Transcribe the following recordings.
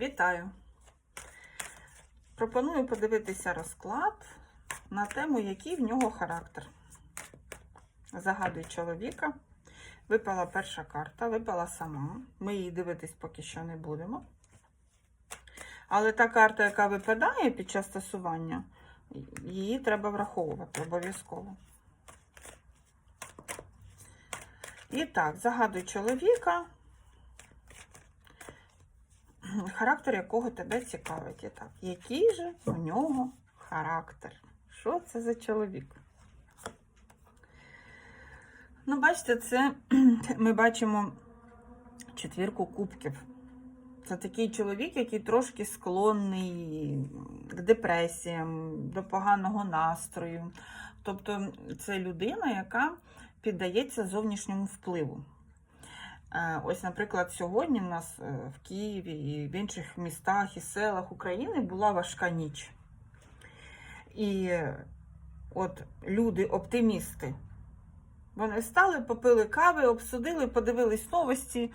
Вітаю! Пропоную подивитися розклад на тему, який в нього характер. Загадуй чоловіка. Випала перша карта, випала сама. Ми її дивитись поки що не будемо. Але та карта, яка випадає під час стосування, її треба враховувати обов'язково. І так, загадуй чоловіка характер якого тебе цікавить. І так, який же у нього характер? Що це за чоловік? Ну, бачите, це ми бачимо четвірку кубків. Це такий чоловік, який трошки склонний к депресіям, до поганого настрою. Тобто, це людина, яка піддається зовнішньому впливу. Е, Ось, наприклад, сьогодні в нас е, в Києві і в інших містах і селах України була важка ніч. І от люди-оптимісти, вони встали, попили кави, обсудили, подивились новості,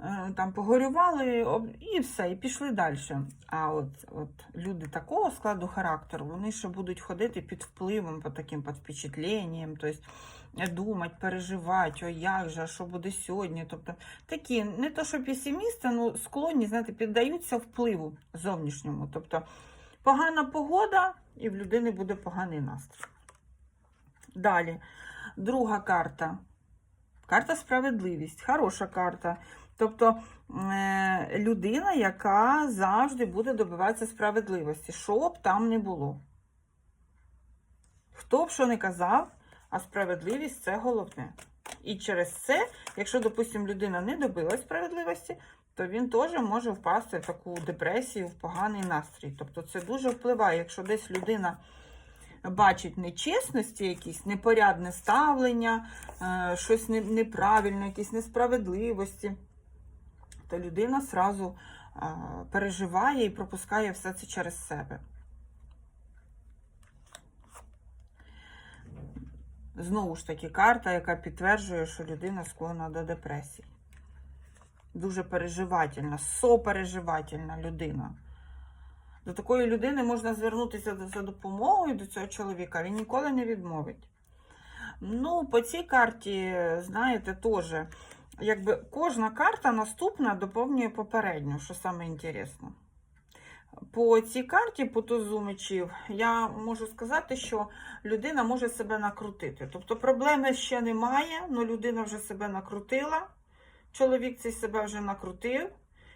е, там погорювали і все, і пішли далі. А от, от люди такого складу характеру, вони ще будуть ходити під впливом, під таким під впечатленням, тобто думати, переживати, о як же, а що буде сьогодні. Тобто такі, не то що песимісти, ну склонні, знаєте, піддаються впливу зовнішньому. Тобто погана погода, і в людини буде поганий настрій. Далі, друга карта. Карта справедливість, хороша карта. Тобто е, людина, яка завжди буде добиватися справедливості, що б там не було. Хто б що не казав, а справедливість це головне. І через це, якщо, допустимо, людина не добилась справедливості, то він теж може впасти в таку депресію, в поганий настрій. Тобто це дуже впливає, якщо десь людина бачить нечесності, якісь непорядне ставлення, е, щось неправильне, якісь несправедливості, то людина сразу е, переживає і пропускає все це через себе. Знову ж таки, карта, яка підтверджує, що людина склонна до депресії. Дуже переживательна, сопереживательна людина. До такої людини можна звернутися за- допомогою до цього чоловіка, він ніколи не відмовить. Ну, по цій карті, знаєте, теж, якби кожна карта наступна доповнює попередню, що саме інтересно. По цій карті, по тузу я можу сказати, що людина може себе накрутити. Тобто проблеми ще немає, але людина вже себе накрутила, чоловік цей себе вже накрутив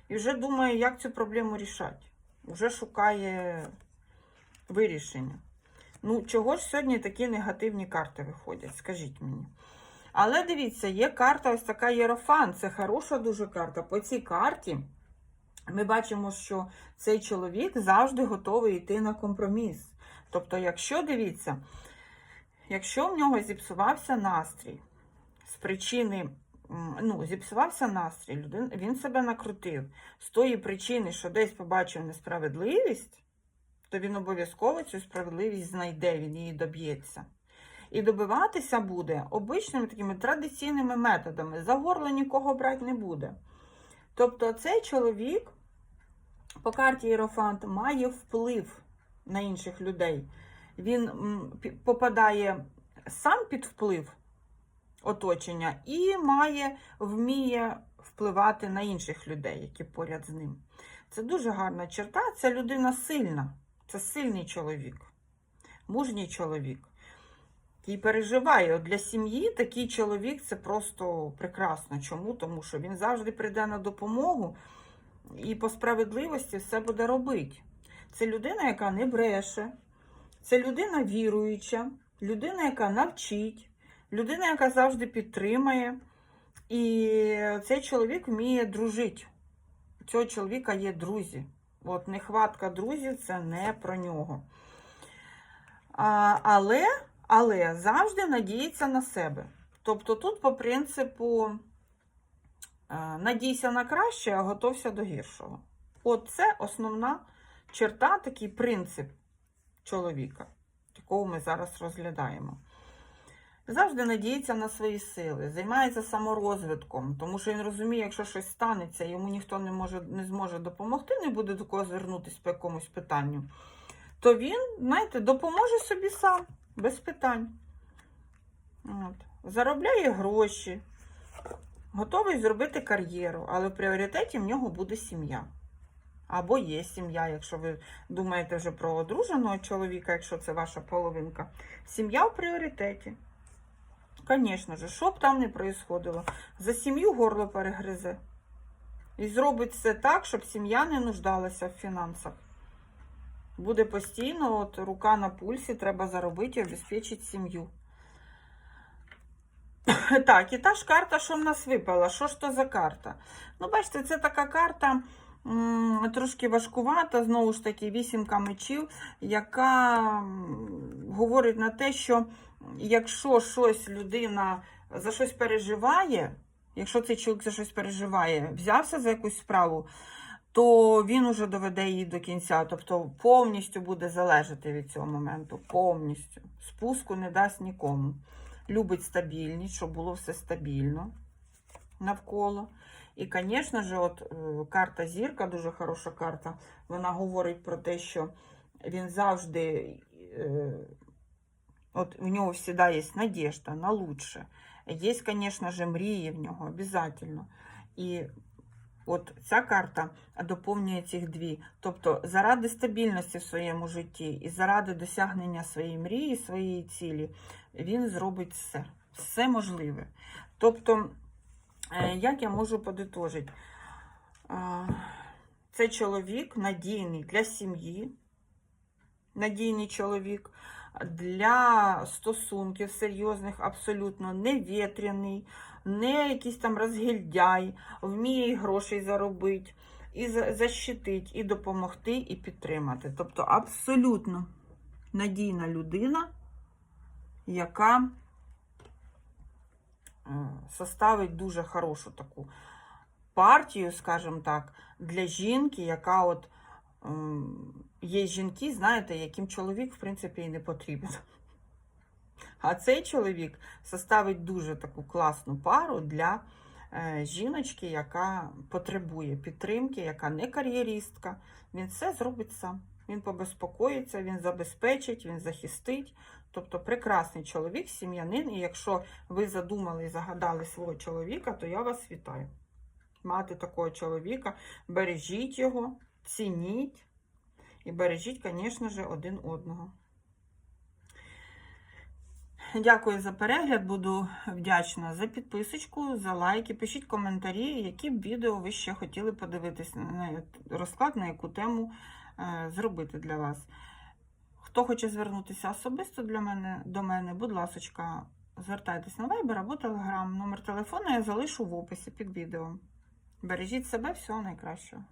і вже думає, як цю проблему рішати. Вже шукає вирішення. Ну, чого ж сьогодні такі негативні карти виходять, скажіть мені. Але дивіться, є карта ось така Єрофан, це хороша дуже карта. По цій карті ми бачимо, що цей чоловік завжди готовий йти на компроміс. Тобто, якщо дивіться, якщо в нього зіпсувався настрій з причини, ну, зіпсувався настрій, він себе накрутив з тої причини, що десь побачив несправедливість, то він обов'язково цю справедливість знайде, він її доб'ється. І добиватися буде обичними такими традиційними методами. За горло нікого брати не буде. Тобто цей чоловік по карті Єрофант має вплив на інших людей. Він попадає сам під вплив оточення і має, вміє впливати на інших людей, які поряд з ним. Це дуже гарна черта. Ця людина сильна. Це сильний чоловік, мужній чоловік. Який переживає. От для сім'ї такий чоловік це просто прекрасно. Чому? Тому що він завжди прийде на допомогу і по справедливості все буде робити. Це людина, яка не бреше, це людина віруюча, людина, яка навчить, людина, яка завжди підтримає. І цей чоловік вміє дружити. У цього чоловіка є друзі. От нехватка друзів це не про нього. А, але, але завжди надіється на себе. Тобто тут, по принципу, е, надійся на краще, а готовся до гіршого. От це основна черта, такий принцип чоловіка, якого ми зараз розглядаємо. Завжди надіється на свої сили, займається саморозвитком, тому що він розуміє, якщо щось станеться, йому ніхто не може не зможе допомогти, не буде до кого звернутися по якомусь питанню, то він, знаєте, допоможе собі сам, без питань. От. Заробляє гроші, готовий зробити кар'єру, але в пріоритеті в нього буде сім'я. Або є сім'я, якщо ви думаєте вже про одруженого чоловіка, якщо це ваша половинка. Сім'я в пріоритеті. Звісно ж, що б там не происходило, за сім'ю горло перегризе. І зробить все так, щоб сім'я не нуждалася в фінансах. Буде постійно, от рука на пульсі, треба заробити і обезпечити сім'ю. Так, і та ж карта, що в нас випала. Що ж то за карта? Ну, бачите, це така карта трошки важкувата, знову ж таки, вісімка мечів, яка говорить на те, що якщо щось людина за щось переживає, якщо цей чоловік за щось переживає, взявся за якусь справу, то він уже доведе її до кінця. Тобто повністю буде залежати від цього моменту. Повністю. Спуску не дасть нікому. Любить стабільність, щоб було все стабільно навколо. І, звісно ж, от е, карта зірка, дуже хороша карта, вона говорить про те, що він завжди, е, от у нього завжди є надіжда на лучше. Є, звісно ж, мрії в нього, обов'язково. І от ця карта доповнює цих дві. Тобто, заради стабільності в своєму житті і заради досягнення своєї мрії, своєї цілі, він зробить все. Все можливе. Тобто, е, як я можу подитожити? Це чоловік надійний для сім'ї, надійний чоловік, для стосунків серйозних, абсолютно не вітряний, не якийсь там розгільдяй, вміє і грошей заробити, і за- защитить, і допомогти, і підтримати. Тобто абсолютно надійна людина, яка составить дуже хорошу таку партію, скажімо так, для жінки, яка от є жінки, знаєте, яким чоловік, в принципі, і не потрібен. А цей чоловік составить дуже таку класну пару для е, жіночки, яка потребує підтримки, яка не кар'єристка. Він все зробить сам. Він побезпокоїться, він забезпечить, він захистить. Тобто прекрасний чоловік, сім'янин. І якщо ви задумали і загадали свого чоловіка, то я вас вітаю. Мати такого чоловіка, бережіть його, цініть і бережіть, звісно ж, один одного. Дякую за перегляд. Буду вдячна за підписочку, за лайки. Пишіть коментарі, які б відео ви ще хотіли подивитись на розклад, на яку тему е, зробити для вас. Хто хоче звернутися особисто для мене, до мене, будь ласка, звертайтесь на Viber або Telegram. Номер телефону я залишу в описі під відео. Бережіть себе, всього найкращого.